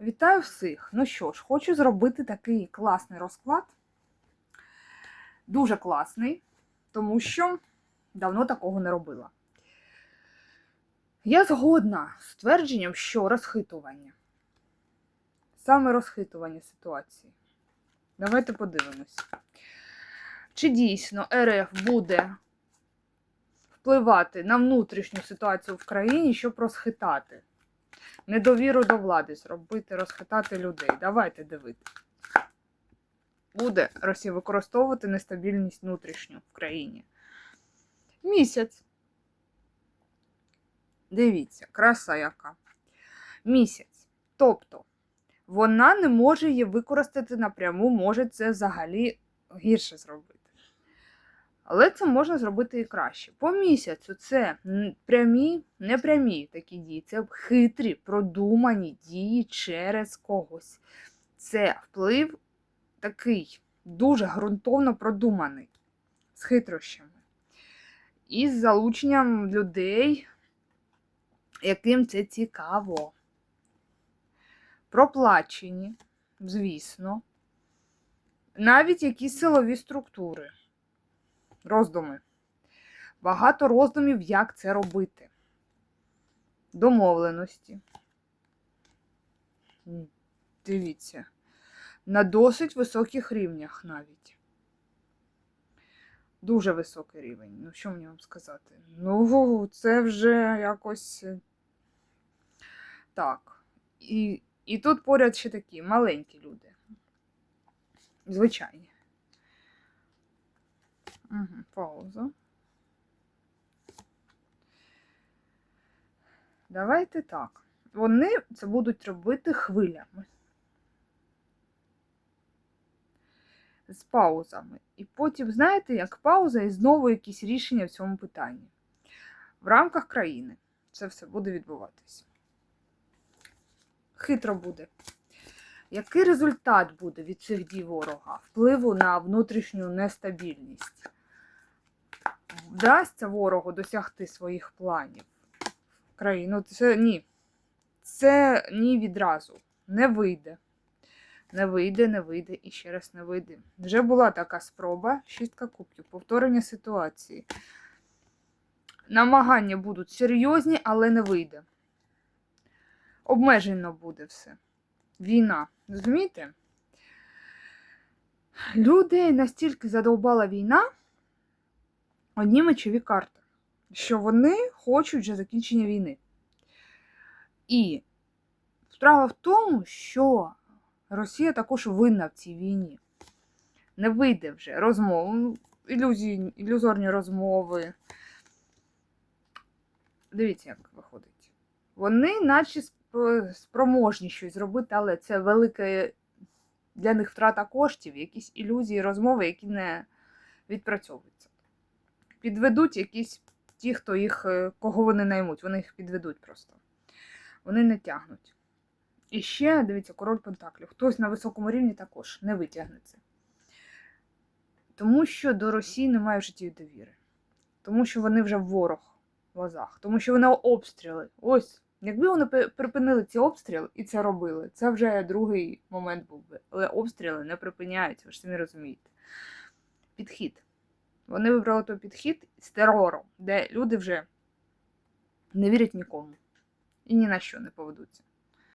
Вітаю всіх! Ну що ж, хочу зробити такий класний розклад. Дуже класний, тому що давно такого не робила. Я згодна з твердженням, що розхитування. Саме розхитування ситуації. Давайте подивимось. Чи дійсно РФ буде впливати на внутрішню ситуацію в країні, щоб розхитати? Недовіру до влади зробити, розхитати людей. Давайте дивитися. Буде Росія використовувати нестабільність внутрішню в країні. Місяць. Дивіться, краса яка. Місяць. Тобто, вона не може її використати напряму, може це взагалі гірше зробити. Але це можна зробити і краще. По місяцю це прямі, непрямі такі дії, це хитрі, продумані дії через когось. Це вплив такий дуже ґрунтовно продуманий, з хитрощами. І з залученням людей, яким це цікаво. Проплачені, звісно, навіть якісь силові структури роздуми. Багато роздумів, як це робити. Домовленості. Дивіться. На досить високих рівнях навіть. Дуже високий рівень. Ну, що мені вам сказати? Ну, це вже якось. е, Так. І, і тут поряд ще такі маленькі люди. Звичайні. Угу, пауза. Давайте так. Вони це будуть робити хвилями. З паузами. І потім, знаєте, як пауза і знову якісь рішення в цьому питанні. В рамках країни це все буде відбуватися. Хитро буде. Який результат буде від цих дій ворога? Впливу на внутрішню нестабільність? Вдасться ворогу досягти своїх планів в країну? Це ні. Це ні відразу. Не вийде. Не вийде, не вийде і ще раз не вийде. Вже була така спроба, шістка кубків, повторення ситуації. Намагання будуть серйозні, але не вийде. Обмежено буде все. Війна. Розумієте? Людей настільки задовбала війна, одні мечові карти, що вони хочуть вже закінчення війни. І справа в тому, що Росія також винна в цій війні. Не вийде вже розмов, ілюзії, ілюзорні розмови. Дивіться, як виходить. Вони, наче спроможні щось зробити, але це велика для них втрата коштів, якісь ілюзії, розмови, які не відпрацьовуються. Підведуть якісь ті, хто їх, е, кого вони наймуть, вони їх підведуть просто. Вони не тягнуть. І ще, дивіться, король Пентаклів. Хтось на високому рівні також не витягнеться. Тому що до Росії немає в житті довіри. Тому що вони вже ворог в глазах. Тому що вони обстріли. Ось, якби вони припинили ці обстріли і це робили, це вже другий момент був би. Але обстріли не припиняються, ви ж самі розумієте. Підхід. Вони вибрали той підхід з терором, де люди вже не вірять нікому і ні на що не поведуться.